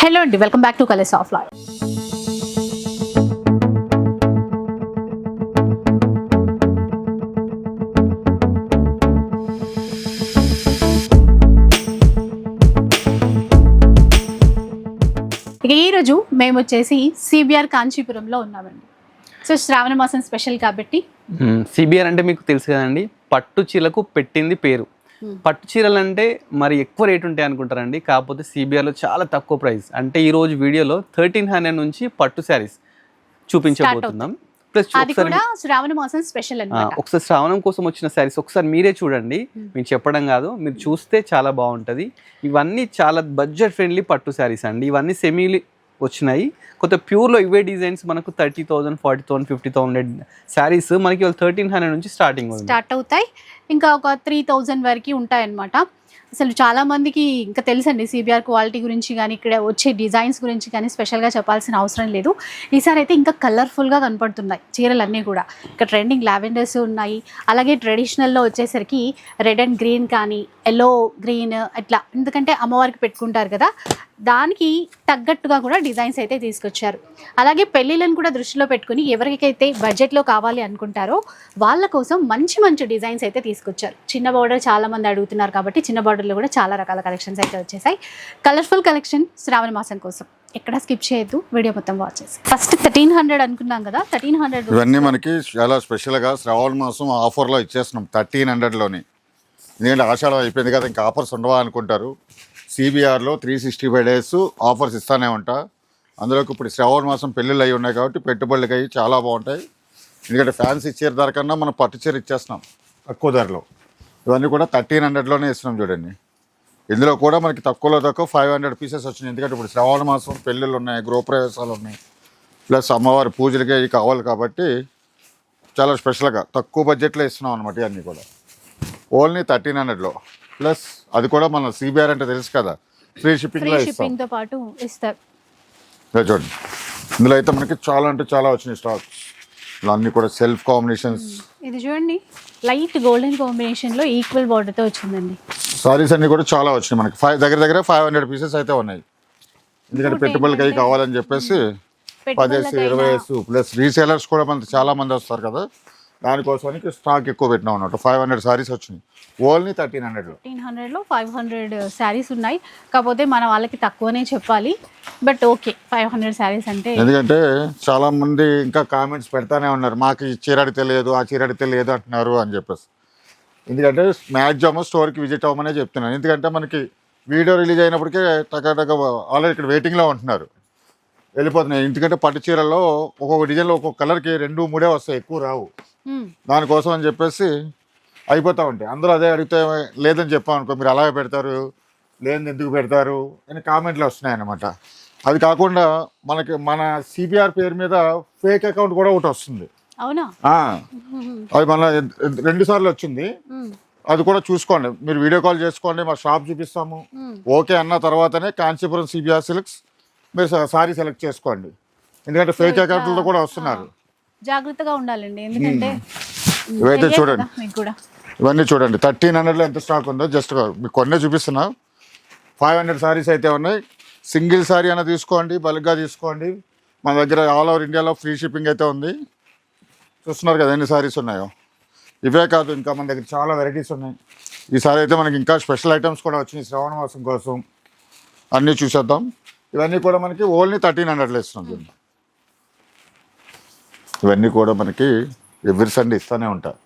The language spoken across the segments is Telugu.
హలో అండి welcome back to colours of life. ఇక ఈరోజు మేము వచ్చేసి సిబిఆర్ కాంచీపురంలో ఉన్నామండి. సో శ్రావణ మాసం స్పెషల్ కాబట్టి సిబిఆర్ అంటే మీకు తెలుసు కదండి పట్టు చీలకు పెట్టింది పేరు. పట్టు చీరలు అంటే మరి ఎక్కువ రేట్ ఉంటాయి అనుకుంటారండి. కాకపోతే సిబిఆర్లో చాలా తక్కువ ప్రైస్. అంటే ఈ రోజు వీడియోలో థర్టీన్ హండ్రెడ్ నుంచి పట్టు శారీస్ చూపించబోతున్నాం. ప్లస్ ఒకసారి శ్రావణ మాసం స్పెషల్ ఆ, అన్నమాట. ఒకసారి శ్రావణం కోసం వచ్చిన శారీస్ ఒకసారి మీరే చూడండి. మేము. చెప్పడం కాదు మీరు చూస్తే చాలా బాగుంటుంది. ఇవన్నీ చాలా బడ్జెట్ ఫ్రెండ్లీ పట్టు శారీస్ అండి. ఇవన్నీ సెమీలు వచ్చినాయి. కొత్త ప్యూర్లో ఇవే డిజైన్స్ మనకు thirty thousand forty thousand fifty thousand saris మనకి వాళ్ళు థర్టీన్ హండ్రెడ్ నుంచి స్టార్టింగ్ స్టార్ట్ అవుతాయి. ఇంకా ఒక త్రీ థౌజండ్ వరకు ఉంటాయన్నమాట. అసలు చాలా మందికి ఇంకా తెలుసండి సిబిఆర్ క్వాలిటీ గురించి కానీ ఇక్కడ వచ్చే డిజైన్స్ గురించి కానీ స్పెషల్గా చెప్పాల్సిన అవసరం లేదు. ఈసారి అయితే ఇంకా కలర్ఫుల్గా కనపడుతున్నాయి చీరలన్నీ కూడా. ఇంకా ట్రెండింగ్ లావెండర్స్ ఉన్నాయి. అలాగే ట్రెడిషనల్లో వచ్చేసరికి రెడ్ అండ్ గ్రీన్ కానీ ఎల్లో గ్రీన్ అట్లా ఎందుకంటే అమ్మవారికి పెట్టుకుంటారు కదా. దానికి తగ్గట్టుగా కూడా డిజైన్స్ అయితే తీసుకొచ్చారు. అలాగే పెళ్ళిళ్ళని కూడా దృష్టిలో పెట్టుకుని ఎవరికైతే బడ్జెట్లో కావాలి అనుకుంటారో వాళ్ళ కోసం మంచి మంచి డిజైన్స్ అయితే తీసుకొచ్చారు. చిన్న బార్డర్ చాలా మంది అడుగుతున్నారు కాబట్టి చిన్న బార్డర్లో కూడా చాలా రకాల కలెక్షన్స్ అయితే వచ్చేసాయి. కలర్ఫుల్ కలెక్షన్ శ్రావణ మాసం కోసం. ఎక్కడ స్కిప్ చేయొద్దు వీడియో మొత్తం వాచ్ చేసి ఫస్ట్ థర్టీన్ హండ్రెడ్ అనుకున్నాం కదా థర్టీన్ హండ్రెడ్ ఇవన్నీ మనకి చాలా స్పెషల్గా శ్రావణ మాసం ఆఫర్లో ఇచ్చేస్తున్నాం థర్టీన్ హండ్రెడ్లోని ఎందుకంటే ఆషాఢం అయిపోయింది కదా ఇంకా ఆఫర్స్ ఉండవా అనుకుంటారు. సిబిఆర్లో three sixty five days offers ఇస్తానే ఉంటా. అందులోకి ఇప్పుడు శ్రావణ మాసం పెళ్ళిళ్ళు అయి ఉన్నాయి కాబట్టి పెట్టుబడులకి అయ్యి చాలా బాగుంటాయి. ఎందుకంటే ఫ్యాన్సీ చీర ధర కన్నా మనం పట్టు చీర ఇచ్చేస్తున్నాం తక్కువ ధరలో. ఇవన్నీ కూడా థర్టీన్ హండ్రెడ్లోనే ఇస్తున్నాం చూడండి. ఇందులో కూడా మనకి తక్కువలో తక్కువ ఫైవ్ హండ్రెడ్ పీసెస్ వచ్చినాయి. ఎందుకంటే ఇప్పుడు శ్రావణ మాసం పెళ్ళిళ్ళు ఉన్నాయి గృహప్రవేశాలు ఉన్నాయి. ప్లస్ అమ్మవారి పూజలకి అవి కావాలి కాబట్టి చాలా స్పెషల్గా తక్కువ బడ్జెట్లో ఇస్తున్నాం అనమాట ఇవన్నీ కూడా. ఓన్లీ థర్టీన్ హండ్రెడ్లో. ప్లస్ అది కూడా మన సిబిఆర్ అంటే తెలుసు కదా. ఫ్రీ షిప్పింగ్లో ఇస్తాం. పాటు ఇస్తారు. చూడండి. ఇందులో అయితే మనకి చాలా అంటే చాలా వచ్చినాయి స్టాక్ ఇలా అన్నీ కూడా సెల్ఫ్ కాంబినేషన్స్. ఇది చూడండి. లైట్ గోల్డెన్ కాంబినేషన్లో ఈక్వల్ బార్డర్తో వచ్చిందండి. సారీస్ అన్నీ కూడా చాలా వచ్చినాయి మనకి. ఫైవ్ దగ్గర దగ్గర ఫైవ్ హండ్రెడ్ పీసెస్ అయితే ఉన్నాయి. ఎందుకంటే పెట్టుబడులకి అవి కావాలని చెప్పేసి పదేసి ఇరవై ప్లస్ రీసేలర్స్ కూడా మనకి చాలా మంది వస్తారు కదా. దానికోసానికి స్టాక్ ఎక్కువ పెట్టినాం అన్నమాట. ఫైవ్ హండ్రెడ్ సారీస్ వచ్చినాయి. ఓన్లీ థర్టీన్ హండ్రెడ్లో ఫిఫ్టీన్ హండ్రెడ్లో ఫైవ్ హండ్రెడ్ శారీస్ ఉన్నాయి. కాకపోతే మన వాళ్ళకి తక్కువనే చెప్పాలి. But okay five hundred saris అంటే ఎందుకంటే చాలా మంది ఇంకా కామెంట్స్ పెడతానే ఉన్నారు. మాకు ఈ చీర అడిగితే లేదు ఆ చీర అడిగితే లేదు అంటున్నారు అని చెప్పేసి. ఎందుకంటే మ్యాక్సిమం స్టోర్కి విజిట్ అవ్వమనే చెప్తున్నాను ఎందుకంటే మనకి వీడియో రిలీజ్ అయినప్పటికే టకాటక ఆల్రెడీ ఇక్కడ వెయిటింగ్లో ఉంటున్నారు. వెళ్ళిపోతున్నాయి. ఎందుకంటే పట్టు చీరల్లో ఒక్కొక్క డిజైన్లో ఒక్కొక్క కలర్కి రెండు మూడే వస్తాయి. ఎక్కువ రావు. దానికోసం అని చెప్పేసి అయిపోతూ ఉంటాయి. అందరూ అదే అడిగితే లేదని చెప్పాం అనుకో మీరు అలాగే పెడతారు? లేని ఎందుకు పెడతారు? అని కామెంట్లు వస్తున్నాయి అన్నమాట అది కాకుండా మనకి మన సిబిఆర్ పేరు మీద ఫేక్ అకౌంట్ కూడా ఒకటి వస్తుంది. అవునా? అది మన రెండు సార్లు వచ్చింది. అది కూడా చూసుకోండి. మీరు వీడియో కాల్ చేసుకోండి మా షాప్ చూపిస్తాము. ఓకే అన్న తర్వాతనే కాంచీపురం సిబిఆర్ సిల్క్స్ మీరు సారీ సెలెక్ట్ చేసుకోండి. ఎందుకంటే ఫేక్ అకౌంట్లతో కూడా వస్తున్నారు. జాగ్రత్తగా ఉండాలండి. ఎందుకంటే ఇవైతే చూడండి. కదా మీకు కూడా? ఇవన్నీ చూడండి. థర్టీన్ హండ్రెడ్లో ఎంత స్టాక్ ఉందో జస్ట్ మీకు కొన్నే చూపిస్తున్నా. ఫైవ్ హండ్రెడ్ సారీస్ అయితే ఉన్నాయి. సింగిల్ సారీ అయినా తీసుకోండి బల్క్గా తీసుకోండి. మన దగ్గర ఆల్ ఓవర్ ఇండియాలో ఫ్రీ షిప్పింగ్ అయితే ఉంది. చూస్తున్నారు కదా ఎన్ని సారీస్ ఉన్నాయో. ఇవే కాదు ఇంకా మన దగ్గర చాలా వెరైటీస్ ఉన్నాయి. ఈసారి అయితే మనకి ఇంకా స్పెషల్ ఐటమ్స్ కూడా వచ్చినాయి. శ్రావణ మాసం కోసం. అన్నీ చూసేద్దాం. ఇవన్నీ కూడా మనకి ఓన్లీ థర్టీన్ హండ్రెడ్లో ఇస్తున్నాం. ఇవన్నీ కూడా మనకి ఎవ్రీ సండే ఇస్తూనే ఉంటాయి.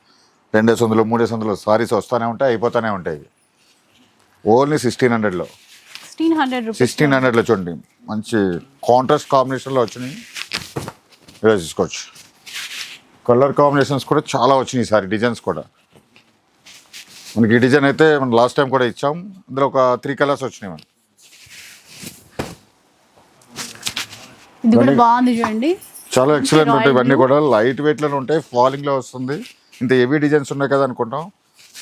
రెండేసి వందలు మూడేసి వందలు సారీస్ వస్తూనే ఉంటాయి అయిపోతూనే ఉంటాయి ఓన్లీ సిక్స్టీన్ హండ్రెడ్లో. సిక్స్టీన్ హండ్రెడ్ రూపీస్ సిక్స్టీన్ హండ్రెడ్లో చూడండి. మంచి కాంట్రాస్ట్ కాంబినేషన్లో వచ్చినాయి. ఇలా తీసుకోవచ్చు. కలర్ కాంబినేషన్స్ కూడా చాలా వచ్చినాయి ఈసారి డిజైన్స్ కూడా. మనకి ఈ డిజైన్ అయితే మనం లాస్ట్ టైం కూడా ఇచ్చాం. ఇందులో ఒక త్రీ కలర్స్ వచ్చినాయి మనకి. ఇది కూడా బాగుంది చూడండి. చాలా ఎక్సలెంట్ ఉంటాయి. ఇవన్నీ. కూడా లైట్ వెయిట్లో ఉంటాయి. ఫాలింగ్లో వస్తుంది. ఇంత హెవీ డిజైన్స్ ఉన్నాయి కదా అనుకుంటాం.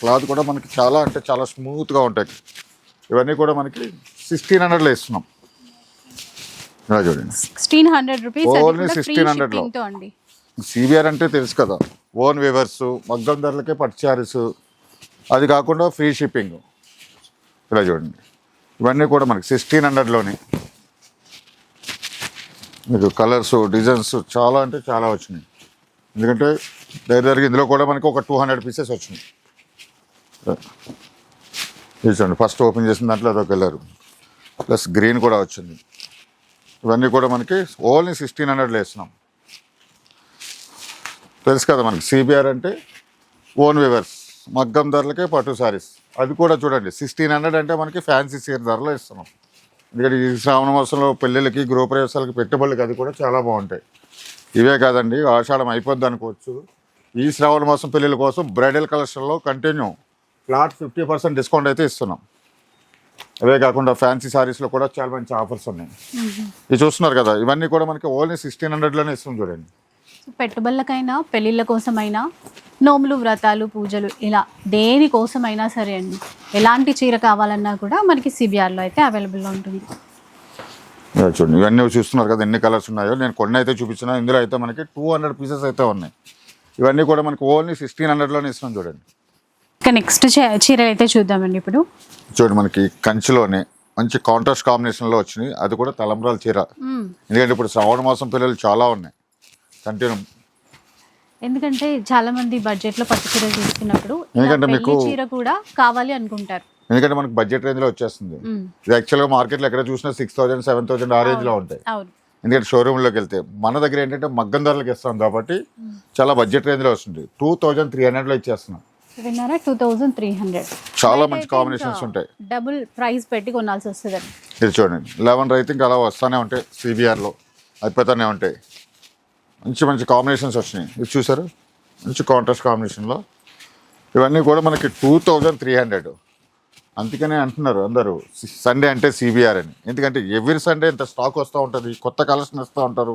క్లాత్ కూడా మనకి చాలా అంటే చాలా స్మూత్గా ఉంటాయి. ఇవన్నీ కూడా మనకి సిక్స్టీన్ హండ్రెడ్లో ఇస్తున్నాం. ఇలా చూడండి. సిక్స్టీన్ హండ్రెడ్ రూపీస్ Only 1600 లో. తో అండి. సిబిఆర్ అంటే తెలుసు కదా. ఓన్ వేవర్స్ మగ్గం ధరలకే పర్చారీస్ అది కాకుండా ఫ్రీ షిప్పింగ్ ఇలా చూడండి. ఇవన్నీ కూడా మనకి సిక్స్టీన్ హండ్రెడ్లోని మీకు కలర్స్ డిజైన్స్ చాలా అంటే చాలా వచ్చినాయి. ఎందుకంటే దగ్గర దగ్గర ఇందులో కూడా మనకి ఒక టూ హండ్రెడ్ పీసెస్ వచ్చినాయి. చూడండి ఫస్ట్ ఓపెన్ చేసిన దాంట్లో అదొక కలర్ ప్లస్ గ్రీన్ కూడా వచ్చింది. ఇవన్నీ కూడా మనకి ఓన్లీ సిక్స్టీన్ హండ్రెడ్లో వేస్తున్నాం. తెలుసు కదా మనకి సిబిఆర్ అంటే ఓన్ వివర్స్ మగ్గం ధరలకే పట్టు సారీస్. అది కూడా చూడండి సిక్స్టీన్ హండ్రెడ్ అంటే మనకి ఫ్యాన్సీ సీర్ ధరలో ఇస్తున్నాం. ఎందుకంటే ఈ శ్రావణ మాసంలో పెళ్ళిళ్ళకి గృహప్రవేశాలకి పెట్టుబడులకి అది కూడా చాలా బాగుంటాయి. ఇవే కాదండి ఆషాఢం అయిపోద్ది అనుకోవచ్చు. ఈ శ్రావణ మాసం పెళ్ళిళ్ళ కోసం బ్రైడల్ కలెక్షన్లో continue flat fifty percent discount అయితే ఇస్తున్నాం. అవే కాకుండా ఫ్యాన్సీ సారీస్లో కూడా చాలా మంచి ఆఫర్స్ ఉన్నాయి. ఇది చూస్తున్నారు కదా ఇవన్నీ కూడా మనకి ఓన్లీ సిక్స్టీన్ హండ్రెడ్లోనే ఇస్తాం చూడండి. పెట్టుబడులకైనా పెళ్ళిళ్ళ కోసమైనా నోములు వ్రతాలు పూజలు ఇలా దేని కోసమైనా సరే అండి. ఎలాంటి చీర కావాలన్నా కూడా మనకి సిబిఆర్లో అయితే అవైలబుల్లో ఉంటుంది. చూడండి. ఇవన్నీ చూస్తున్నారు కదా ఎన్ని కలర్స్ ఉన్నాయో. నేను కొన్ని అయితే చూపించిన ఇందులో అయితే మనకి టూ హండ్రెడ్ పీసెస్ అయితే ఉన్నాయి. ఇవన్నీ కూడా మనకి ఓన్లీ సిక్స్టీన్ హండ్రెడ్లోనే ఇస్తున్నాం చూడండి. ఇక నెక్స్ట్ చీరలు అయితే చూద్దామండి ఇప్పుడు. చూడండి మనకి కంచిలోనే మంచి కాంట్రాస్ట్ కాంబినేషన్లో వచ్చినాయి. అది కూడా తలంబ్రాల చీర. ఎందుకంటే ఇప్పుడు శ్రావణ మాసం పిల్లలు చాలా ఉన్నాయి. కంటిన్యూ. ఎందుకంటే చాలా మంది బడ్జెట్లో పట్టు చీర తీసుకున్నప్పుడు ఎందుకంటే మీకు- చీర కూడా కావాలి అనుకుంటారు. ఎందుకంటే మనకి బడ్జెట్ రేంజ్లో వచ్చేస్తుంది. మ్మ్. ఇది యాక్చువల్గా మార్కెట్లో ఎక్కడ చూసినా సిక్స్ థౌసండ్ సెవెన్ థౌసండ్ ఆ రేంజ్లో ఉంటాయి. అవును. ఎందుకంటే షోరూంలోకి వెళ్తే మన దగ్గర ఏంటంటే మగ్గం ధరలకు ఇస్తాం కాబట్టి చాలా బడ్జెట్ రేంజ్లో వస్తుంది. టూ థౌజండ్ త్రీ హండ్రెడ్లో ఇచ్చేస్తున్నాం. విన్నారా? Two thousand three hundred. చాలా మంచి కాంబినేషన్స్ ఉంటాయి. డబుల్ ప్రైస్ పెట్టి కొనాల్సి వస్తుందండి. ఇది చూడండి. లెవెన్ రైతింగ్ అలా వస్తూనే ఉంటాయి. సిబిఆర్లో అయిపోతూనే ఉంటాయి. మంచి మంచి కాంబినేషన్స్ వచ్చినాయి. ఇది చూసారు? మంచి కాంట్రాస్ట్ కాంబినేషన్లో ఇవన్నీ కూడా మనకి టూ థౌజండ్ త్రీ హండ్రెడ్ అందుకనే అంటున్నారు అందరూ సండే అంటే సిబిఆర్ అని. ఎందుకంటే ఎవ్రీ సండే ఇంత స్టాక్ వస్తూ ఉంటుంది కొత్త కలెక్షన్ ఇస్తూ ఉంటారు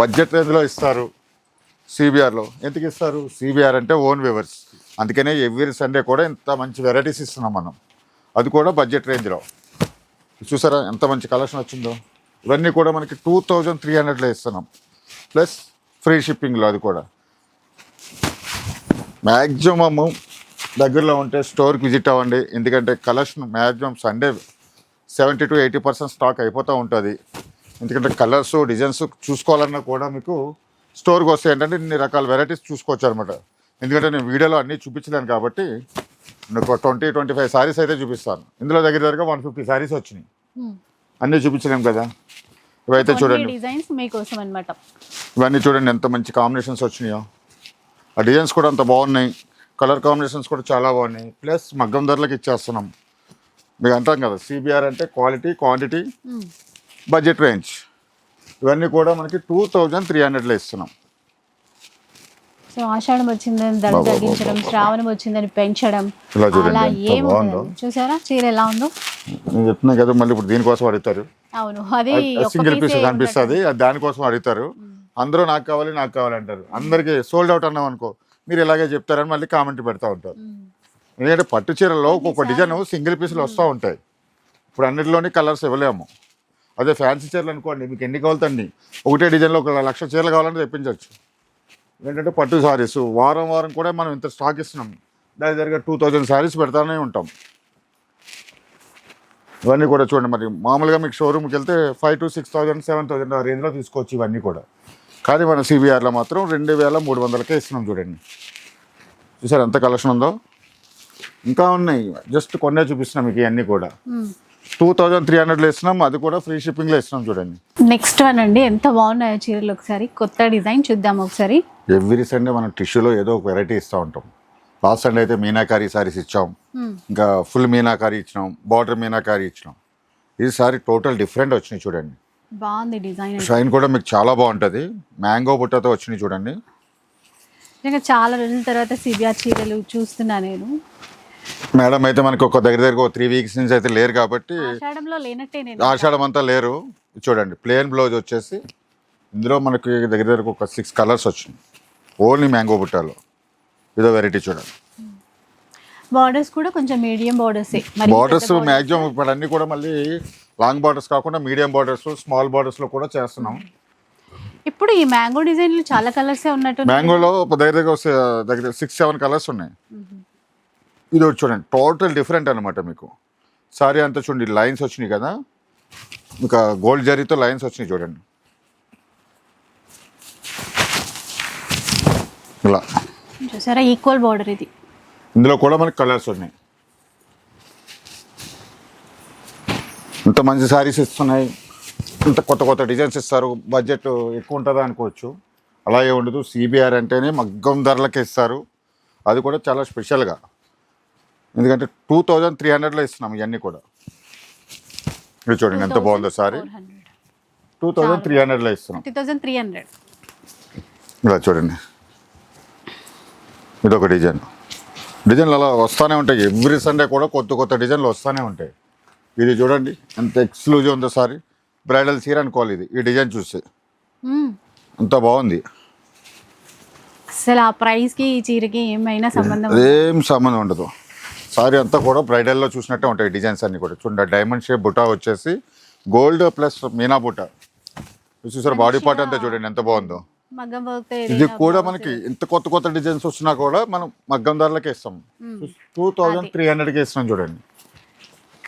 బడ్జెట్ రేంజ్లో ఇస్తారు సిబిఆర్లో ఎందుకు ఇస్తారు? సిబిఆర్ అంటే ఓన్ వ్యూవర్స్ అందుకనే ఎవ్రీ సండే కూడా ఇంత మంచి వెరైటీస్ ఇస్తున్నాం మనం. అది కూడా బడ్జెట్ రేంజ్లో చూసారా ఎంత మంచి కలెక్షన్ వచ్చిందో? ఇవన్నీ కూడా మనకి టూ థౌజండ్ త్రీ హండ్రెడ్లో ఇస్తున్నాం. ప్లస్ ఫ్రీ షిప్పింగ్లో అది కూడా. మ్యాక్సిమము దగ్గరలో ఉంటే స్టోర్కి విజిట్ అవ్వండి. ఎందుకంటే collection maximum Sunday seventy to eighty percent stock అయిపోతూ ఉంటుంది. ఎందుకంటే కలర్స్ డిజైన్స్ చూసుకోవాలన్నా కూడా మీకు స్టోర్కి వస్తే ఏంటంటే ఇన్ని రకాల వెరైటీస్ చూసుకోవచ్చు అనమాట ఎందుకంటే నేను వీడియోలో అన్నీ చూపించలేను కాబట్టి నాకు ట్వంటీ ట్వంటీ ఫైవ్ సారీస్ అయితే చూపిస్తాను. ఇందులో దగ్గర దగ్గర వన్ ఫిఫ్టీ సారీస్ వచ్చినాయి. అన్నీ చూపించలేం కదా? ఇవైతే చూడండి. డిజైన్స్ మీకోసం అన్నమాట. ఇవన్నీ చూడండి ఎంత మంచి కాంబినేషన్స్ వచ్చినాయో. ఆ డిజైన్స్ కూడా అంత బాగున్నాయి. కలర్ కాంబినేషన్స్ కూడా చాలా బాగున్నాయి. ప్లస్ మగ్గం ధరలకు ఇచ్చేస్తున్నాం. మీకు అంటాం కదా సిబిఆర్ అంటే క్వాలిటీ క్వాంటిటీ బడ్జెట్ రేంజ్ ఇవన్నీ కూడా మనకి టూ థౌజండ్ త్రీ హండ్రెడ్లో ఇస్తున్నాం. సో ఆషాఢం వచ్చిందని ధర తగ్గించడం. శ్రావణం వచ్చిందని పెంచడం అలా బాగుందో. చూసారా? చీర ఎలా ఉందో? నేను చెప్తున్నా కదా మళ్ళీ ఇప్పుడు దీనికోసం అడుగుతారు. అవును అది సింగిల్ పీస్ పీసే కనిపిస్తుంది దానికోసం అడుగుతారు. అందరూ నాకు కావాలి నాకు కావాలి అంటారు. అందరికీ సోల్డ్ అవుట్ అన్నాం అనుకో మీరు ఇలాగే చెప్తారని మళ్ళీ కామెంట్ పెడతా ఉంటారు. ఎందుకంటే పట్టు చీరల్లో ఒక్కొక్క డిజైన్ సింగిల్ పీసులు వస్తూ ఉంటాయి. ఇప్పుడు అన్నిటిలోని కలర్స్ ఇవ్వలేము. అదే ఫ్యాన్సీ చీరలు అనుకోండి మీకు ఎన్ని కావాలండి ఒకటే డిజైన్లో ఒక లక్ష చీరలు కావాలంటే తెప్పించవచ్చు ఏంటంటే పట్టు శారీస్ వారం వారం కూడా మనం ఇంత స్టాక్ ఇస్తున్నాం. దాని దగ్గర టూ థౌజండ్ శారీస్ పెడతానే ఉంటాం. ఇవన్నీ కూడా చూడండి మరి. మామూలుగా మీకు షోరూమ్కి వెళ్తే five to six thousand seven thousand ఆ రేంజ్లో తీసుకోవచ్చు ఇవన్నీ కూడా. కానీ మన సిబిఆర్లో మాత్రం రెండు వేల మూడు వందలకే ఇస్తున్నాం చూడండి. చూసారు ఎంత కలెక్షన్ ఉందో? ఇంకా ఉన్నాయి. జస్ట్ కొన్నే చూపిస్తున్నాం మీకు ఇవన్నీ కూడా. టూ థౌజండ్ త్రీ హండ్రెడ్లో ఇస్తున్నాం అది కూడా ఫ్రీ షిప్పింగ్లో ఇస్తున్నాం చూడండి. నెక్స్ట్ వన్ అండి ఎంత బాగున్నాయో చీరలు ఒకసారి కొత్త డిజైన్ చూద్దాం ఒకసారి. ఎవ్రీ సండే మనం టిష్యూలో ఏదో ఒక వెరైటీ ఇస్తూ ఉంటాం. లాస్ట్ సండే అయితే మీనాకారి సారీస్ ఇచ్చాం. ఉమ్. ఇంకా ఫుల్ మీనాకారి ఇచ్చినాం బార్డర్ మీనాకారి ఇచ్చినాం. ఈ సారీ టోటల్ డిఫరెంట్ వచ్చినాయి చూడండి. బాగుంది డిజైన్. షైన్ కూడా మీకు చాలా బాగుంటుంది. మ్యాంగో బుట్టతో వచ్చినాయి చూడండి. నిజంగా చాలా రోజుల తర్వాత సిబిఆర్ చీరలు చూస్తున్నా నేను. మేడం అయితే మనకి ఒక దగ్గర దగ్గర ఒక త్రీ వీక్స్ నుంచి అయితే లేరు కాబట్టి ఆషాఢం అంతా లేరు. చూడండి ప్లేన్ బ్లౌజ్ వచ్చేసి ఇందులో మనకి దగ్గర దగ్గర ఒక సిక్స్ కలర్స్ వచ్చినాయి. ఓన్లీ మ్యాంగో బుట్టాలో. ఇదో వెరైటీ చూడండి. బార్డర్స్ కూడా కొంచెం మీడియం బార్డర్స్ బార్డర్స్ మ్యాక్సిమం ఇప్పుడు అన్ని కూడా మళ్ళీ లాంగ్ బార్డర్స్ కాకుండా మీడియం బార్డర్స్ స్మాల్ బార్డర్స్లో కూడా చేస్తున్నాం. ఇప్పుడు ఈ మ్యాంగో డిజైన్లు చాలా కలర్స్ ఉన్నట్టు మ్యాంగోలో దగ్గర దగ్గర సిక్స్ సెవెన్ కలర్స్ ఉన్నాయి. ఇది చూడండి టోటల్ డిఫరెంట్ అనమాట మీకు. సారీ అంతా చూడండి లైన్స్ వచ్చినాయి కదా. ఇంకా గోల్డ్ జరీతో లైన్స్ వచ్చినాయి చూడండి. ఇలా. చూసారా ఈక్వల్ బార్డర్ ఇది. ఇందులో కూడా మనకి కలర్స్ ఉన్నాయి. ఇంత మంచి శారీస్ ఇస్తున్నాయి. ఇంత కొత్త కొత్త డిజైన్స్ ఇస్తారు. బడ్జెట్ ఎక్కువ ఉంటుందా అనుకోవచ్చు. అలాగే ఉండదు. సిబిఆర్ అంటేనే మగ్గం ధరలకు ఇస్తారు. అది కూడా చాలా స్పెషల్గా ఎందుకంటే టూ థౌజండ్ త్రీ హండ్రెడ్లో ఇస్తున్నాం ఇవన్నీ కూడా. ఇది చూడండి ఎంత బాగుందో సారీ. టూ థౌజండ్ త్రీ హండ్రెడ్లో ఇస్తున్నాం. త్రీ థౌజండ్ త్రీ హండ్రెడ్ ఇలా చూడండి. ఇది ఒక డిజైన్. డిజైన్లు అలా వస్తూనే ఉంటాయి. ఎవ్రీ సండే కూడా కొత్త కొత్త డిజైన్లు వస్తూనే ఉంటాయి. ఇది చూడండి ఎంత ఎక్స్క్లూజివ్ ఉందో సారీ. బ్రైడల్ చీర అనుకోవాలి ఇది ఈ డిజైన్ చూస్తే. అంత బాగుంది. అసలు ఆ ప్రైస్కి ఈ చీరకి ఏమైనా సంబంధం ఏం సంబంధం ఉండదు. సారీ అంతా కూడా బ్రైడల్లో చూసినట్టే ఉంటాయి డిజైన్స్ అన్ని కూడా. చూడండి డైమండ్ షేప్ బుటా వచ్చేసి గోల్డ్ ప్లస్ మీనా బుటా. చూసారు బాడీ పార్ట్ అంతా చూడండి ఎంత బాగుందో. ఇది కూడా మనకి ఇంత కొత్త కొత్త డిజైన్స్ వచ్చినా కూడా మనం మగ్గం ధరలకే ఇస్తాం. టూ థౌజండ్ త్రీ హండ్రెడ్కి ఇస్తున్నాం చూడండి.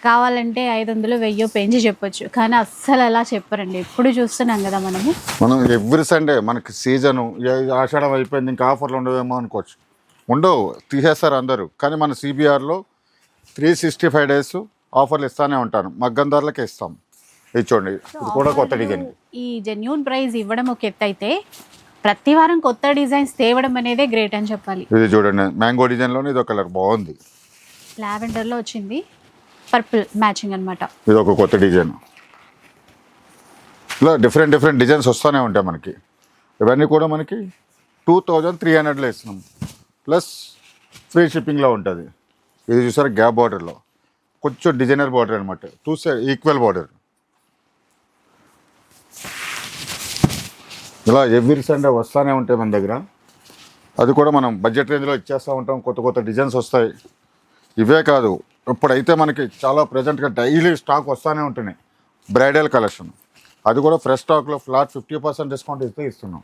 కావాలంటే ఐదు వందలు వెయ్యో పెంచి చెప్పొచ్చు. కానీ అస్సలు అలా చెప్పరండి. ఎప్పుడు చూస్తున్నాం కదా మనము. మనం ఎవ్రీ సండే మనకి సీజను ఆషాఢం అయిపోయింది ఇంకా ఆఫర్లు ఉండవేమో అనుకోవచ్చు. ఉండవు తీసేస్తారు అందరూ. కానీ మన సిబిఆర్లో త్రీ సిక్స్టీ ఫైవ్ డేస్ ఆఫర్లు ఇస్తానే ఉంటాను మగ్గం ధరలకే ఇస్తాం. ఇది చూడండి ఇది కూడా కొత్త డిజైన్. ఈ జెన్యూన్ ప్రైస్ ఇవ్వడం ఒక ఎత్తు అయితే ప్రతి వారం కొత్త డిజైన్స్ తేవడం అనేదే గ్రేట్ అని చెప్పాలి. ఇది చూడండి మ్యాంగో డిజైన్లోనే ఇది ఒక కలర్ బాగుంది. లావెండర్లో వచ్చింది పర్పుల్ మ్యాచింగ్ అన్నమాట. ఇది ఒక కొత్త డిజైన్. ఇలా డిఫరెంట్ డిఫరెంట్ డిజైన్స్ వస్తూనే ఉంటాయి మనకి. ఇవన్నీ కూడా మనకి టూ థౌజండ్ త్రీ హండ్రెడ్లో ఇస్తున్నాం. ప్లస్ ఫ్రీ షిప్పింగ్లో ఉంటుంది. ఇది చూసారా గ్యాప్ బార్డర్లో. కొంచెం డిజైనర్ బార్డర్ అనమాట టూ సైడ్ ఈక్వల్ బార్డర్. ఇలా ఎవ్రీ సండే వస్తూనే ఉంటాయి మన దగ్గర. అది కూడా మనం బడ్జెట్ రేంజ్లో ఇచ్చేస్తూ ఉంటాం. కొత్త కొత్త డిజైన్స్ వస్తాయి. ఇవే కాదు. ఇప్పుడైతే మనకి చాలా ప్రజెంట్గా డైలీ స్టాక్ వస్తూనే ఉంటున్నాయి. Bridal collection. అది కూడా ఫ్రెష్ స్టాక్లో ఫ్లాట్ ఫిఫ్టీ పర్సెంట్ డిస్కౌంట్ ఇస్తే ఇస్తున్నాం.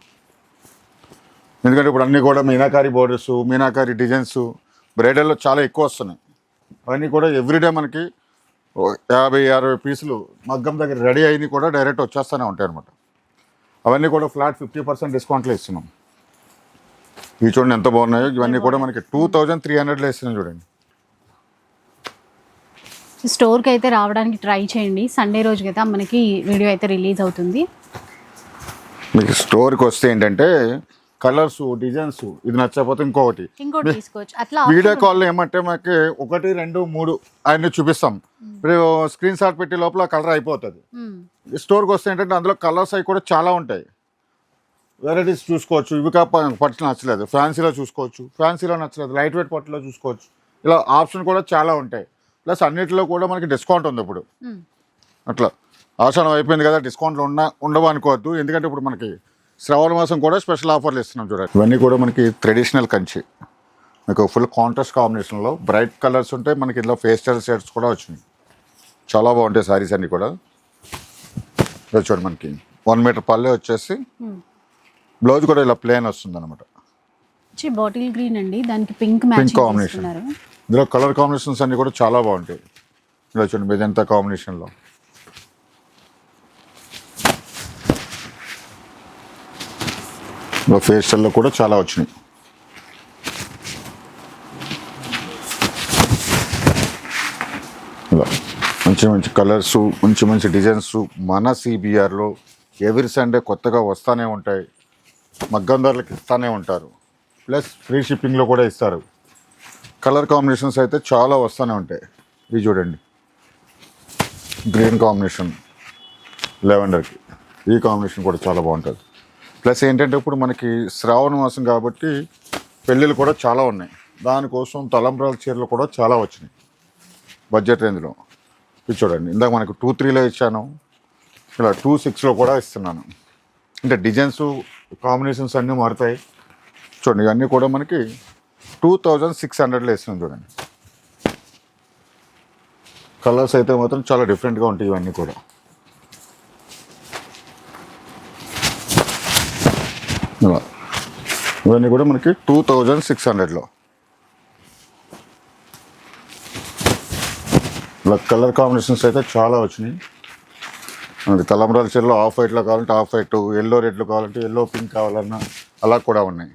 ఎందుకంటే ఇప్పుడు అన్నీ కూడా మీనాకారి బోర్డర్స్ మీనాకారి డిజైన్స్ బ్రైడల్లో చాలా ఎక్కువ వస్తున్నాయి. అవన్నీ కూడా ఎవ్రీడే మనకి యాభై అరవై పీసులు మగ్గం దగ్గర రెడీ అయినవి కూడా డైరెక్ట్ వచ్చేస్తూనే ఉంటాయి అనమాట అవన్నీ కూడా ఫ్లాట్ ఫిఫ్టీ పర్సెంట్ డిస్కౌంట్లో ఇస్తున్నాం. ఇవి చూడండి ఎంత బాగున్నాయో. ఇవన్నీ కూడా మనకి టూ థౌజండ్ త్రీ హండ్రెడ్లో ఇస్తున్నాం చూడండి. స్టోర్కి అయితే రావడానికి ట్రై చేయండి. సండే రోజు కదా మనకి వీడియో అయితే రిలీజ్ అవుతుంది. మీకు స్టోర్కి వస్తే ఏంటంటే కలర్స్ డిజైన్స్ ఇది నచ్చకపోతే ఇంకొకటి. ఇంకోటి తీసుకోవచ్చు. అట్లా వీడియో కాల్లో ఏమంటే మాకు ఒకటి రెండు మూడు అన్ని చూపిస్తాం. ఇప్పుడు స్క్రీన్ షాట్ పెట్టే లోపల కలర్ అయిపోతుంది. స్టోర్కి వస్తే ఏంటంటే అందులో కలర్స్ అవి కూడా చాలా ఉంటాయి. వెరైటీస్ చూసుకోవచ్చు. ఇవి కా పట్టు నచ్చలేదు. ఫ్యాన్సీలో చూసుకోవచ్చు. ఫ్యాన్సీలో నచ్చలేదు. లైట్ వెయిట్ పట్టులో చూసుకోవచ్చు. ఇలా ఆప్షన్ కూడా చాలా ఉంటాయి. ప్లస్ అన్నిటిలో కూడా మనకి డిస్కౌంట్ ఉంది ఇప్పుడు. అట్లా. ఆషాఢం అయిపోయింది కదా డిస్కౌంట్లు ఉన్న ఉండవు అనుకోవద్దు ఎందుకంటే ఇప్పుడు మనకి శ్రావణ మాసం కూడా స్పెషల్ ఆఫర్లు ఇస్తున్నాం చూడండి. ఇవన్నీ కూడా మనకి ట్రెడిషనల్ కంచి. మీకు ఫుల్ కాంట్రాస్ట్ కాంబినేషన్లో బ్రైట్ కలర్స్ ఉంటాయి మనకి ఇందులో ఫేస్టల్ షేడ్స్ కూడా వచ్చినాయి. చాలా బాగుంటాయి సారీస్ అన్నీ కూడా. చూడండి మనకి. వన్ మీటర్ పల్లె వచ్చేసి. బ్లౌజ్ కూడా ఇలా ప్లేన్ వస్తుంది అనమాట బాటిల్ గ్రీన్ అండి. దానికి పింక్ పింక్ కాంబినేషన్ ఇందులో కలర్ కాంబినేషన్స్ అన్నీ కూడా చాలా బాగుంటాయి. ఇలా చూడండి మెజంతా కాంబినేషన్లో ఇలా ఫేషియల్లో కూడా చాలా వచ్చినాయి. ఇలా మంచి మంచి కలర్స్ మంచి మంచి డిజైన్స్ మన సిబిఆర్లో ఎవ్రీ సండే కొత్తగా వస్తూనే ఉంటాయి. మగ్గం ధరలకు ఇస్తూనే ఉంటారు. ప్లస్ ఫ్రీ షిప్పింగ్లో కూడా ఇస్తారు. కలర్ కాంబినేషన్స్ అయితే చాలా వస్తూనే ఉంటాయి. ఇవి చూడండి. గ్రీన్ కాంబినేషన్ లెవెండర్కి ఈ కాంబినేషన్ కూడా చాలా బాగుంటుంది. ప్లస్ ఏంటంటే ఇప్పుడు మనకి శ్రావణ మాసం కాబట్టి పెళ్ళిళ్ళు కూడా చాలా ఉన్నాయి. దానికోసం తలంబ్రాల చీరలు కూడా చాలా వచ్చినాయి. బడ్జెట్ రేంజ్లో. ఇది చూడండి. ఇందాక మనకు టూ త్రీలో ఇచ్చాను. ఇలా టూ సిక్స్లో కూడా ఇస్తున్నాను. అంటే డిజైన్స్ కాంబినేషన్స్ అన్నీ మారుతాయి. చూడండి. ఇవన్నీ కూడా మనకి టూ థౌజండ్ సిక్స్ హండ్రెడ్లో ఇస్తున్నాం చూడండి. కలర్స్ అయితే మాత్రం చాలా డిఫరెంట్గా ఉంటాయి ఇవన్నీ కూడా. ఇలా ఇవన్నీ కూడా మనకి టూ థౌజండ్ సిక్స్ హండ్రెడ్లో ఇలా కలర్ కాంబినేషన్స్ అయితే చాలా వచ్చినాయి. మనకి తలంబ్రాల చీరలో ఆఫ్ వైట్లో కావాలంటే ఆఫ్ వైట్ ఎల్లో రెడ్లు కావాలంటే ఎల్లో పింక్ కావాలన్నా అలా కూడా ఉన్నాయి.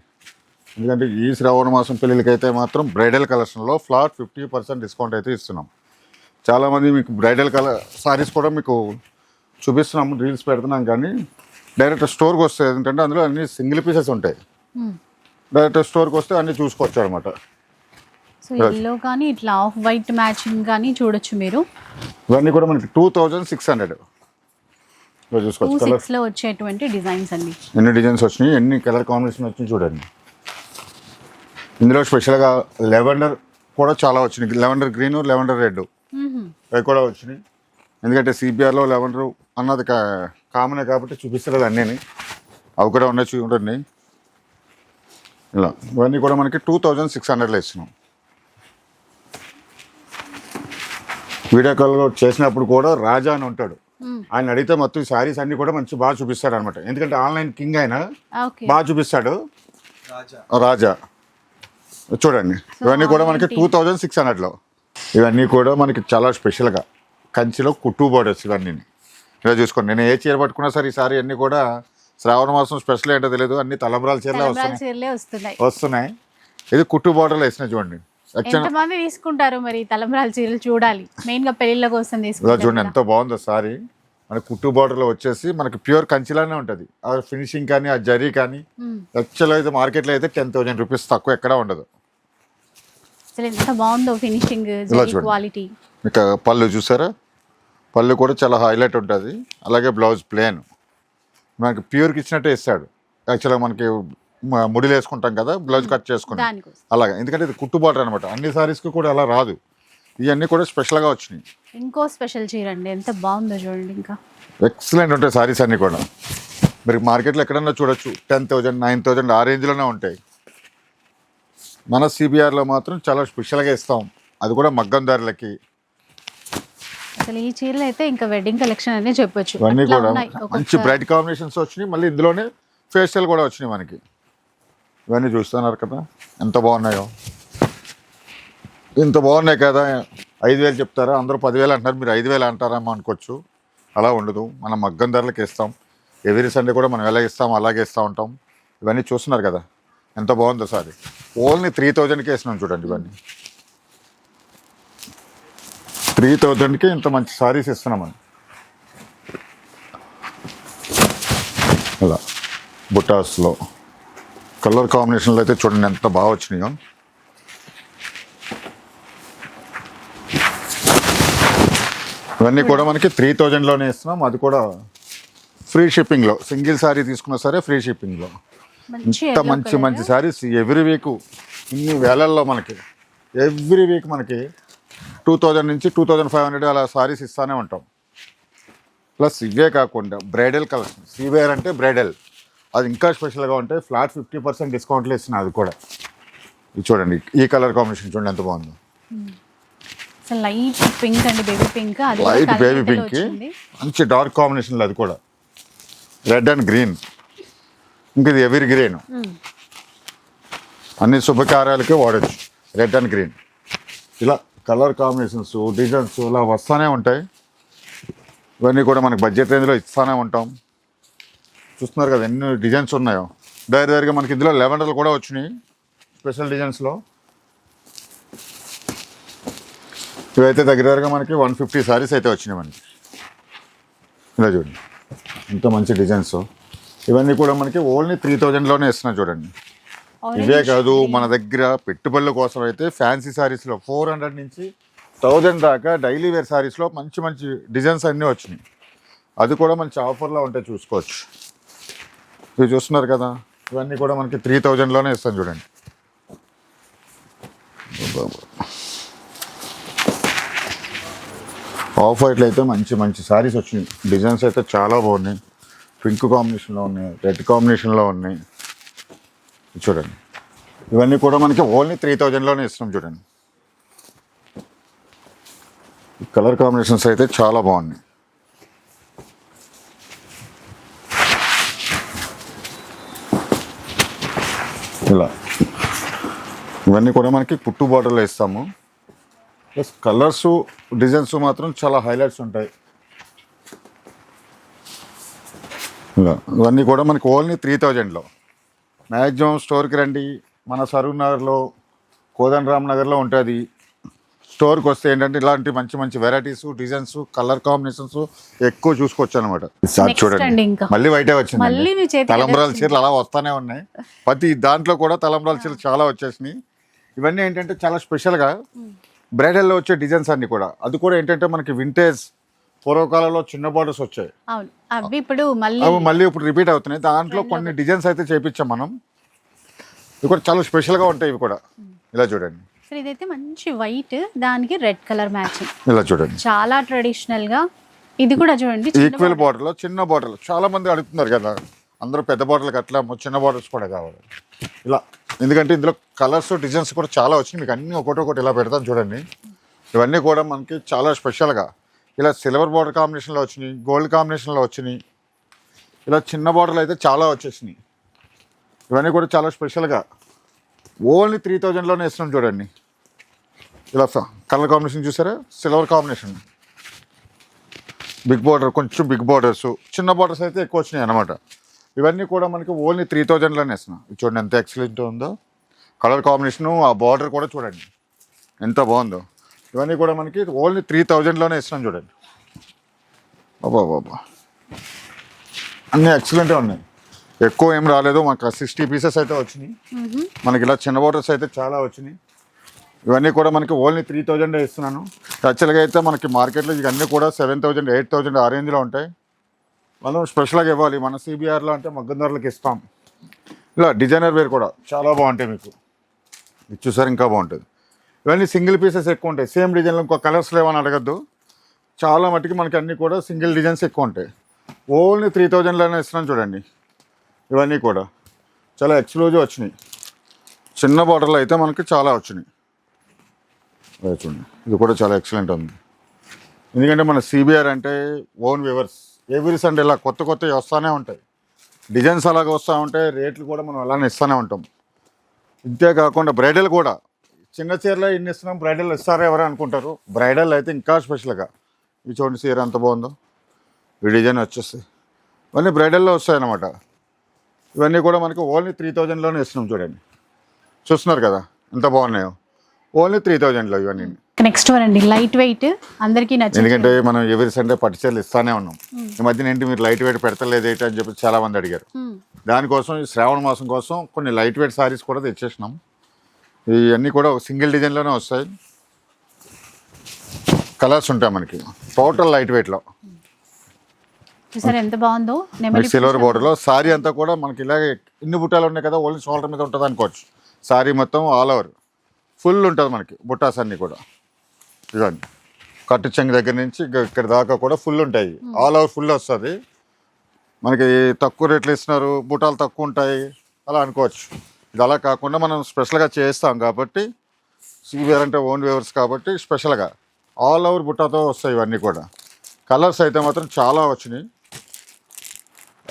ఎందుకంటే ఈ శ్రావణ మాసం పెళ్ళిళ్ళకైతే మాత్రం బ్రైడల్ కలెక్షన్లో ఫ్లాట్ ఫిఫ్టీ పర్సెంట్ డిస్కౌంట్ అయితే ఇస్తున్నాం. చాలామంది మీకు బ్రైడల్ కలర్ సారీస్ కూడా మీకు చూపిస్తున్నాము రీల్స్ పెడుతున్నాం కానీ డైరెక్ట్ స్టోర్కి వస్తే ఏంటంటే అందులో అన్ని సింగిల్ పీసెస్ ఉంటాయి. డైరెక్ట్ స్టోర్కి వస్తే అన్ని చూసుకోవచ్చు అనమాట సో ఎల్లో కానీ ఇట్లా ఆఫ్ వైట్ మ్యాచింగ్ కానీ చూడొచ్చు మీరు. ఇవన్నీ కూడా మనకి టూ థౌజండ్ సిక్స్ హండ్రెడ్. చూసుకోవచ్చు. లో వచ్చేటువంటి డిజైన్స్ అండి. ఎన్ని డిజైన్స్ వచ్చినాయి ఎన్ని కలర్ కాంబినేషన్ వచ్చినాయి చూడండి. ఇందులో స్పెషల్గా లెవెండర్ కూడా చాలా వచ్చినాయి. Lavender green lavender red. అవి కూడా వచ్చినాయి. ఎందుకంటే సిబిఆర్లో లెవెండర్ అన్నది కా- కామనే కాబట్టి చూపిస్తారు అన్నీ అవి కూడా ఉన్నాయి చూడండి. ఇలా. ఇవన్నీ కూడా మనకి టూ థౌజండ్ సిక్స్ హండ్రెడ్లో ఇస్తున్నాం వీడియో కాల్ చేసినప్పుడు కూడా రాజా అని ఉంటాడు. ఆయన అడిగితే మొత్తం శారీస్ అన్ని కూడా మంచి బాగా చూపిస్తాడు అనమాట ఎందుకంటే ఆన్లైన్ కింగ్ ఆయన. ఓకే. బాగా చూపిస్తాడు. రాజా. చూడండి. ఇవన్నీ కూడా మనకి టూ. థౌజండ్ సిక్స్ హండ్రెడ్లో. ఇవన్నీ కూడా మనకి చాలా స్పెషల్గా. కంచిలో కుట్టు బోర్డర్స్ ఇవన్నీ. ఇలా చూసుకోండి. నేను ఏ చీర పట్టుకున్నా సరే ఈసారి అన్నీ కూడా శ్రావణ మాసం స్పెషల్ ఏంటో తెలియదు అన్ని తలంబ్రాల చీరలే వస్తున్నాయి. వస్తున్నాయి. ఇది కుట్టు బోర్డర్లు వేసినాయి చూడండి. ఎంతమంది తీసుకుంటారు మరి తలంబ్రాల చీరలు చూడాలి? మెయిన్గా పెళ్ళిళ్ళ కోసం తీసుకుంటారు చూడండి. ఎంత బాగుందో సారీ. మన కుట్టు బార్డర్లో వచ్చేసి మనకి ప్యూర్ కంచిలానే ఉంటుంది. ఆ ఫినిషింగ్ కానీ ఆ జరీ కానీ. యాక్చువల్గా అయితే మార్కెట్లో అయితే టెన్ థౌసండ్ రూపీస్ తక్కువ ఎక్కడా ఉండదు. అసలు ఎంత బాగుందో ఫినిషింగ్. క్వాలిటీ ఇక పళ్ళు చూసారా? పళ్ళు కూడా చాలా హైలైట్ ఉంటుంది. అలాగే బ్లౌజ్ ప్లేన్. మనకి ప్యూర్కి ఇచ్చినట్టే ఇస్తాడు. యాక్చువల్గా మనకి ముడిలు వేసుకుంటాం కదా బ్లౌజ్ కట్ చేసుకుంటాం అలాగే. ఎందుకంటే ఇది కుట్టు బార్డర్ అనమాట అన్ని సారీస్కి కూడా అలా రాదు. ఇవన్నీ కూడా స్పెషల్గా వచ్చినాయి. ఇంకో స్పెషల్ చీర అండి. ఎంత బాగుందో చూడండి ఇంకా. ఎక్సలెంట్ ఉంటాయి సారీస్ అన్నీ కూడా. మీరు మార్కెట్లో ఎక్కడన్నా చూడొచ్చు. టెన్ థౌజండ్ నైన్ థౌజండ్ ఆ రేంజ్లోనే ఉంటాయి. మన సిబిఆర్లో మాత్రం చాలా స్పెషల్గా ఇస్తాం. అది కూడా మగ్గం ధరలకి అసలు ఈ చీరలు అయితే ఇంకా వెడ్డింగ్ కలెక్షన్ అనే చెప్పొచ్చు. ఇవన్నీ అట్లా కూడా ఉన్నాయి. మంచి ఒక్కొక్క- బ్రైట్ కాంబినేషన్స్ వచ్చినాయి. మళ్ళీ ఇందులోనే ఫేషియల్ కూడా వచ్చినాయి మనకి. ఇవన్నీ చూస్తున్నారు కదా. ఎంత బాగున్నాయో. ఇంత బాగున్నాయి కదా. ఐదు వేలు చెప్తారా? అందరూ పదివేలు అంటారు మీరు ఐదు వేలు అంటారేమో అనుకోవచ్చు. అలా ఉండదు. మనం మగ్గం ధరలకు ఇస్తాం. ఎవ్రీ సండే కూడా మనం ఎలా ఇస్తాం అలాగే ఇస్తూ ఉంటాం. ఇవన్నీ చూస్తున్నారు కదా. ఎంత బాగుందో సారీ. ఓన్లీ త్రీ థౌజండ్కి వేసినాం చూడండి ఇవన్నీ. త్రీ థౌజండ్కి ఇంత మంచి సారీస్ ఇస్తున్నామని అలా బుటాస్లో. కలర్ కాంబినేషన్లో అయితే చూడండి ఎంత బాగా వచ్చినాయో. ఇవన్నీ కూడా మనకి త్రీ థౌజండ్లోనే ఇస్తున్నాం. అది కూడా ఫ్రీ షిప్పింగ్లో. సింగిల్ సారీ తీసుకున్నా సరే ఫ్రీ షిప్పింగ్లో. ఇంత మంచి. మంచి సారీస్ ఎవ్రీ వీక్ ఇన్ని వేలల్లో మనకి ఎవ్రీ వీక్ మనకి టూ థౌజండ్ నుంచి టూ థౌజండ్ ఫైవ్ హండ్రెడ్ అలా సారీస్ ఇస్తానే ఉంటాం. ప్లస్ ఇవే కాకుండా బ్రైడల్ కలెక్షన్ సీవేర్ అంటే బ్రైడల్ అది ఇంకా స్పెషల్గా ఉంటాయి ఫ్లాట్ ఫిఫ్టీ పర్సెంట్ డిస్కౌంట్లో ఇస్తున్నాయి అది కూడా. ఇది చూడండి ఈ కలర్ కాంబినేషన్ చూడండి ఎంత బాగుందో. లైట్ పింక్ అండి బేబీ పింక్ లైట్ బేబీ. మంచి డార్క్ కాంబినేషన్లో అది కూడా. రెడ్ అండ్ గ్రీన్ ఇంక ఇది ఎవరి గ్రీన్ మ్మ్. అన్ని శుభకార్యాలకి వాడచ్చు. రెడ్ అండ్ గ్రీన్ ఇలా కలర్ కాంబినేషన్స్ డిజైన్స్ ఇలా వస్తూనే ఉంటాయి. ఇవన్నీ కూడా మనకి బడ్జెట్ రేంజ్లో ఇస్తూనే ఉంటాం. చూస్తున్నారు కదా ఎన్ని డిజైన్స్ ఉన్నాయో. డైరీ డైరీగా మనకి ఇందులో లెవెండర్లు కూడా వచ్చినాయి స్పెషల్ డిజైన్స్లో ఇవైతే దగ్గర దగ్గరగా మనకి వన్ ఫిఫ్టీ సారీస్ అయితే వచ్చినాయి మనకి. ఇలా చూడండి ఇంత మంచి డిజైన్స్ ఇవన్నీ కూడా మనకి ఓన్లీ త్రీ థౌజండ్లోనే ఇస్తున్నాయి చూడండి. ఇవే కాదు మన దగ్గర పెట్టుబడుల కోసం అయితే ఫ్యాన్సీ సారీస్లో ఫోర్ హండ్రెడ్ నుంచి థౌజండ్ దాకా డైలీ వేర్ సారీస్లో మంచి మంచి డిజైన్స్ అన్నీ వచ్చినాయి. అది కూడా మంచి ఆఫర్లో ఉంటే చూసుకోవచ్చు. ఇవి చూస్తున్నారు కదా ఇవన్నీ కూడా మనకి త్రీ థౌజండ్లోనే ఇస్తాను చూడండి. ఆఫ్ వైట్లో అయితే మంచి మంచి సారీస్ వచ్చినాయి. డిజైన్స్ అయితే చాలా బాగున్నాయి. పింక్ కాంబినేషన్లో ఉన్నాయి రెడ్ కాంబినేషన్లో ఉన్నాయి. చూడండి. ఇవన్నీ కూడా మనకి ఓన్లీ త్రీ థౌజండ్లోనే ఇస్తున్నాం చూడండి. కలర్ కాంబినేషన్స్ అయితే చాలా బాగున్నాయి. ఇలా. ఇవన్నీ కూడా మనకి పుట్టు బార్డర్లో ఇస్తాము. ప్లస్ కలర్స్ డిజైన్స్ మాత్రం చాలా హైలైట్స్ ఉంటాయి. ఇలా. ఇవన్నీ కూడా మనకి ఓన్లీ త్రీ థౌజండ్లో మ్యాక్సిమం స్టోర్కి రండి. మన సరూర్ నగర్లో కోదండరామ్ నగర్లో ఉంటుంది. స్టోర్కి వస్తే ఏంటంటే ఇలాంటి మంచి మంచి వెరైటీస్ డిజైన్స్ కలర్ కాంబినేషన్స్ ఎక్కువ చూసుకోవచ్చు అనమాట ఇంకా. మళ్ళీ వైటే మళ్ళీ మీ వచ్చింది తలంబ్రాల. చీరలు అలా వస్తానే ఉన్నాయి. ప్రతి దాంట్లో కూడా తలంబ్రాల చీరలు చాలా వచ్చేసినాయి. ఇవన్నీ ఏంటంటే చాలా స్పెషల్గా బ్రైడల్లో వచ్చే డిజైన్స్ అన్ని కూడా. అది కూడా ఏంటంటే మనకి వింటేజ్ పూర్వకాలంలో చిన్న బార్డర్స్ వచ్చాయి. అవును. అవి ఇప్పుడు మళ్ళీ అవి మళ్ళీ ఇప్పుడు రిపీట్ అవుతున్నాయి. దాంట్లో కొన్ని డిజైన్స్ అయితే చేపించాం మనం. ఇవి కూడా చాలా స్పెషల్గా ఉంటాయి ఇవి కూడా. ఇలా చూడండి. సో ఇదైతే మంచి వైట్ దానికి రెడ్ కలర్ మ్యాచింగ్ ఇలా చూడండి. చాలా ట్రెడిషనల్గా ఇది కూడా చూడండి చిన్న ఈక్వల్ బార్డర్లో చిన్న బార్డర్లు చాలా మంది అడుగుతున్నారు కదా అందరూ పెద్ద బార్డర్లకు అట్లా చిన్న బార్డర్స్ కూడా కావాలి. ఇలా. ఎందుకంటే ఇందులో కలర్స్ డిజైన్స్ కూడా చాలా వచ్చినాయి. మీకు అన్ని ఒకటి ఒకటి ఇలా పెడతాను చూడండి. ఇవన్నీ కూడా మనకి చాలా స్పెషల్గా ఇలా సిల్వర్ బార్డర్ కాంబినేషన్లో వచ్చినాయి గోల్డ్ కాంబినేషన్లో వచ్చినాయి. ఇలా చిన్న బార్డర్లు అయితే చాలా వచ్చేసినాయి. ఇవన్నీ కూడా చాలా స్పెషల్గా. ఓన్లీ త్రీ థౌజండ్లోనే ఇస్తున్నాం చూడండి. ఇలా కలర్ కాంబినేషన్ చూసారా? Silver combination. బిగ్ బార్డర్ కొంచెం బిగ్ బార్డర్స్. చిన్న బార్డర్స్ అయితే ఎక్కువ వచ్చినాయి అనమాట ఇవన్నీ కూడా మనకి ఓన్లీ త్రీ థౌజండ్లోనే ఇస్తున్నాం. చూడండి ఎంత ఎక్సలెంట్ ఉందో. కలర్ కాంబినేషను ఆ బార్డర్ కూడా చూడండి. ఎంత బాగుందో. ఇవన్నీ కూడా మనకి ఓన్లీ త్రీ థౌజండ్లోనే ఇస్తున్నాం చూడండి. బాబా బాబా అన్నీ ఎక్సలెంట్గా ఉన్నాయి. ఎక్కువ ఏం రాలేదు మాకు సిక్స్టీ పీసెస్ అయితే వచ్చినాయి. మనకి ఇలా చిన్న బార్డర్స్ అయితే చాలా వచ్చినాయి. ఇవన్నీ కూడా మనకి ఓన్లీ త్రీ థౌజండ్ ఇస్తున్నాను. యాక్చువల్గా అయితే మనకి మార్కెట్లో ఇవన్నీ కూడా సెవెన్ థౌజండ్ ఎయిట్ థౌజండ్ ఆ రేంజ్లో ఉంటాయి. మనం స్పెషల్గా ఇవ్వాలి. మన సిబిఆర్లో అంటే మగ్గం ధరలకు ఇస్తాం. ఇలా డిజైనర్ వేర్ కూడా చాలా బాగుంటాయి మీకు. ఇది చూసారు ఇంకా బాగుంటుంది. ఇవన్నీ సింగిల్ పీసెస్ ఎక్కువ ఉంటాయి సేమ్ డిజైన్లో ఇంకో కలర్స్ లేవని అడగద్దు. చాలా మటుకి మనకి అన్నీ కూడా సింగిల్ డిజైన్స్ ఎక్కువ ఉంటాయి ఓన్లీ త్రీ థౌజండ్లోనే ఇస్తున్నాను చూడండి. ఇవన్నీ కూడా చాలా ఎక్స్క్లూజివ్ వచ్చినాయి. చిన్న బార్డర్లో అయితే మనకి చాలా వచ్చినాయి. చూడండి. ఇది కూడా చాలా ఎక్సలెంట్ ఉంది. ఎందుకంటే మన సిబిఆర్ అంటే ఓన్ వివర్స్ ఎవ్రీ సండే ఇలా కొత్త కొత్తవి వస్తూనే ఉంటాయి. డిజైన్స్ అలాగే వస్తూ ఉంటాయి. రేట్లు కూడా మనం అలానే ఇస్తూనే ఉంటాం. ఇంతే కాకుండా బ్రైడల్ కూడా చిన్న చీరలో ఇన్ని ఇస్తున్నాం బ్రైడల్ ఇస్తారా ఎవరు అనుకుంటారు? బ్రైడల్ అయితే ఇంకా స్పెషల్గా ఈ చూడండి చీర ఎంత బాగుందో. ఈ డిజైన్ వచ్చేస్తాయి. ఇవన్నీ బ్రైడల్లో వస్తాయన్నమాట. ఇవన్నీ కూడా మనకి ఓన్లీ త్రీ థౌజండ్లోనే ఇస్తున్నాం చూడండి. చూస్తున్నారు కదా ఎంత బాగున్నాయో. ఓన్లీ త్రీ థౌజండ్లో ఇవన్నీ. నెక్స్ట్ వన్ అండి లైట్ వెయిట్ అందరికీ నచ్చింది ఎందుకంటే మనం ఎవరి సండే పట్టు చీరలు ఇస్తానే ఉన్నాం. ఈ మధ్యన ఏంటి మీరు లైట్ వెయిట్ పెడతలేదు ఏంటి అని చెప్పి చాలా మంది అడిగారు. మ్మ్. దానికోసం ఈ శ్రావణ మాసం కోసం కొన్ని లైట్ వెయిట్ సారీస్ కూడా తెచ్చేసినాం. ఇవన్నీ కూడా ఒక సింగిల్ డిజైన్లోనే వస్తాయి. కలర్స్ ఉంటాయి మనకి. టోటల్ లైట్ వెయిట్లో. ఎంత బాగుందో? సిల్వర్ బోర్డర్లో సారీ అంతా కూడా మనకి ఇలాగే ఇన్ని బుట్టాలు ఉన్నాయి కదా ఓన్లీ షోల్డర్ మీద ఉంటుంది అనుకోవచ్చు. సారీ మొత్తం ఆల్ ఓవర్. ఫుల్ ఉంటుంది మనకి బుట్టాస్ అన్నీ కూడా. ఇదండి కట్టు చెంగు దగ్గర నుంచి ఇక- ఇక్కడ దాకా కూడా ఫుల్ ఉంటాయి. ఆల్ ఓవర్ ఫుల్ వస్తుంది. మనకి తక్కువ రేట్లు ఇస్తున్నారు బుట్టాలు తక్కువ ఉంటాయి అలా అనుకోవచ్చు. ఇది అలా కాకుండా మనం స్పెషల్గా చేస్తాం కాబట్టి సివియర్ అంటే ఓన్ వేవర్స్ కాబట్టి స్పెషల్గా. ఆల్ ఓవర్ బుట్టాతో వస్తాయి ఇవన్నీ కూడా. కలర్స్ అయితే మాత్రం చాలా వచ్చినాయి.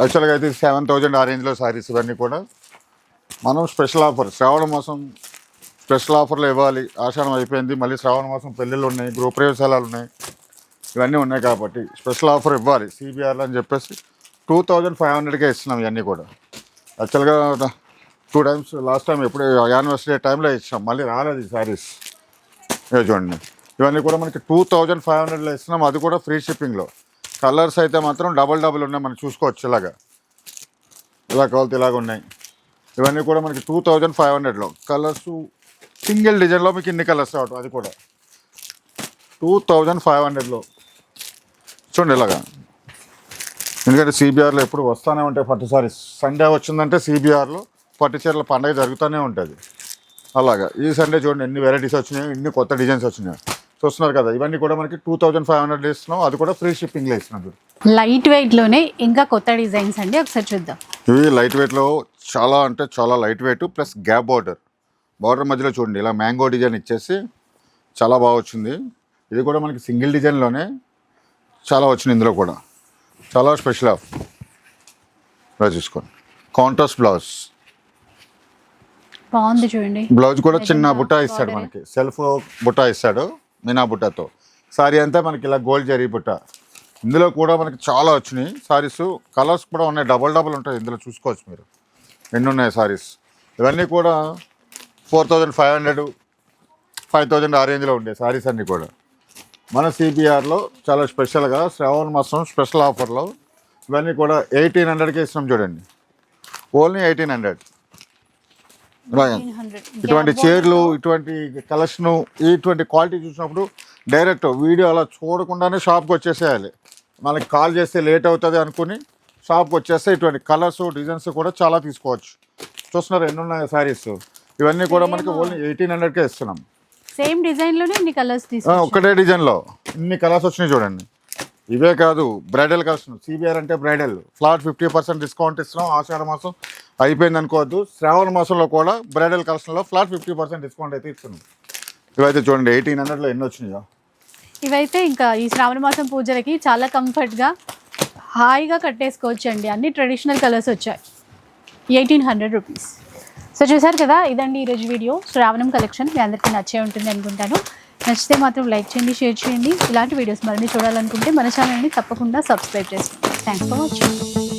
యాక్చువల్గా అయితే సెవెన్ థౌజండ్ ఆ రేంజ్లో శారీస్ ఇవన్నీ కూడా. మనం స్పెషల్ ఆఫర్ శ్రావణ మాసం స్పెషల్ ఆఫర్లు ఇవ్వాలి. ఆషాఢం అయిపోయింది. మళ్ళీ శ్రావణ మాసం పెళ్ళిళ్ళు ఉన్నాయి గృహ ప్రవేశాలు ఉన్నాయి. ఇవన్నీ ఉన్నాయి కాబట్టి స్పెషల్ ఆఫర్ ఇవ్వాలి. సిబిఆర్లు అని చెప్పేసి టూ థౌజండ్ ఫైవ్ హండ్రెడ్కే ఇస్తున్నాం ఇవన్నీ కూడా. యాక్చువల్గా టూ టైమ్స్ లాస్ట్ టైం ఎప్పుడు యానివర్సరీ టైంలో ఇచ్చినాం. మళ్ళీ రాలేదు ఈ శారీస్ చూడండి. ఇవన్నీ కూడా మనకి టూ థౌజండ్ ఫైవ్ హండ్రెడ్లో ఇస్తున్నాం. అది కూడా ఫ్రీ షిప్పింగ్లో కలర్స్ అయితే మాత్రం డబల్ డబుల్ ఉన్నాయి. మనం చూసుకోవచ్చు ఇలాగా. ఇలా కావాలి ఇలాగ ఉన్నాయి. ఇవన్నీ కూడా మనకి టూ థౌజండ్ ఫైవ్ హండ్రెడ్లో కలర్స్ సింగిల్ డిజైన్లో మీకు ఇన్ని కలర్స్ రావటం. అది కూడా. టూ థౌజండ్ ఫైవ్ హండ్రెడ్లో చూడండి ఇలాగా. ఎందుకంటే సిబిఆర్లో ఎప్పుడు వస్తూనే ఉంటాయి పట్టు సారీస్ సండే వచ్చిందంటే సిబిఆర్లో పట్టు చీరల పండగ జరుగుతూనే ఉంటుంది. అలాగా. ఈ సండే చూడండి ఎన్ని వెరైటీస్ వచ్చినాయి ఎన్ని కొత్త డిజైన్స్ వచ్చినాయి. చూస్తున్నారు కదా ఇవన్నీ కూడా మనకి టూ థౌజండ్ ఫైవ్ హండ్రెడ్ ఇస్తున్నాం అది కూడా ఫ్రీ షిప్పింగ్లో ఇస్తున్నాం. లైట్ వెయిట్లోనే ఇంకా కొత్త డిజైన్స్ అండి. ఒకసారి చూద్దాం. ఇవి లైట్ వెయిట్లో చాలా అంటే చాలా light weight plus gap border border మధ్యలో చూడండి ఇలా మ్యాంగో డిజైన్ ఇచ్చేసి చాలా బాగా వచ్చింది. ఇది కూడా మనకి సింగిల్ డిజైన్లోనే చాలా వచ్చింది ఇందులో కూడా. చాలా స్పెషల్ ఆఫ్ ఇలా చూసుకోండి. కాంట్రాస్ట్ బ్లౌజ్ బాగుంది చూడండి. బ్లౌజ్ కూడా చిన్న బుట్ట ఇస్తాడు మనకి. సెల్ఫ్ బుట్ట ఇస్తాడు మీనా బుట్టతో. సారీ అంతా మనకి ఇలా గోల్డ్ జరీ బుట్ట. ఇందులో కూడా మనకి చాలా వచ్చినాయి సారీస్. కలర్స్ కూడా ఉన్నాయి డబల్ డబల్ ఉంటాయి ఇందులో చూసుకోవచ్చు మీరు. ఎన్ని ఉన్నాయి సారీస్? ఇవన్నీ కూడా four thousand five hundred five thousand ఆ రేంజ్లో ఉండే సారీస్ అన్నీ కూడా. మన సిపిఆర్లో చాలా స్పెషల్గా శ్రావణ మాసం స్పెషల్ ఆఫర్లో ఇవన్నీ కూడా ఎయిటీన్ హండ్రెడ్కి ఇస్తున్నాం చూడండి. Only eighteen hundred. ఇటువంటి చైర్లు ఇటువంటి కలెక్షన్ ఇటువంటి క్వాలిటీ చూసినప్పుడు డైరెక్ట్ వీడియో అలా చూడకుండానే షాప్కి వచ్చేసేయాలి. మనకి కాల్ చేస్తే లేట్ అవుతుంది అనుకుని షాప్కి వచ్చేస్తే ఇటువంటి కలర్స్ డిజైన్స్ కూడా చాలా తీసుకోవచ్చు. చూస్తున్నారు ఎన్ని ఉన్నాయి సారీస్ ఇవన్నీ కూడా మనకి ఓన్లీ ఎయిటీన్ హండ్రెడ్కే ఇస్తున్నాం. సేమ్ డిజైన్లోనే ఇన్ని కలర్స్ ఒక్కటే డిజైన్లో ఇన్ని కలర్స్ వచ్చినాయి చూడండి. ఇవే కాదు బ్రైడల్ కలెక్షన్ సిబిఆర్ అంటే bridal. Flat fifty percent discount ఇస్తున్నాం ఆషాఢ మాసం అయిపోయింది అనుకోవద్దు. శ్రావణ మాసంలో కూడా బ్రైడల్ కలెక్షన్లో ఫ్లాట్ ఫిఫ్టీ పర్సెంట్ డిస్కౌంట్ అయితే ఇస్తున్నాం. ఇవైతే చూడండి ఎయిటీన్ హండ్రెడ్లో ఎన్ని వచ్చినాయో. ఇవైతే ఇంకా ఈ శ్రావణ మాసం పూజలకి చాలా కంఫర్ట్గా హాయిగా కట్టేసుకోవచ్చు అండి అన్ని ట్రెడిషనల్ కలర్స్ వచ్చాయి. ఎయిటీన్ హండ్రెడ్ రూపీస్ సో చూసారు కదా ఇదండి ఈరోజు వీడియో శ్రావణం కలెక్షన్ మీ అందరికీ నచ్చే ఉంటుంది అనుకుంటాను. నచ్చితే మాత్రం లైక్ చేయండి షేర్ చేయండి. ఇలాంటి వీడియోస్ మరిన్ని చూడాలనుకుంటే మన ఛానల్ని తప్పకుండా సబ్స్క్రైబ్ చేసుకోండి. Thanks for watching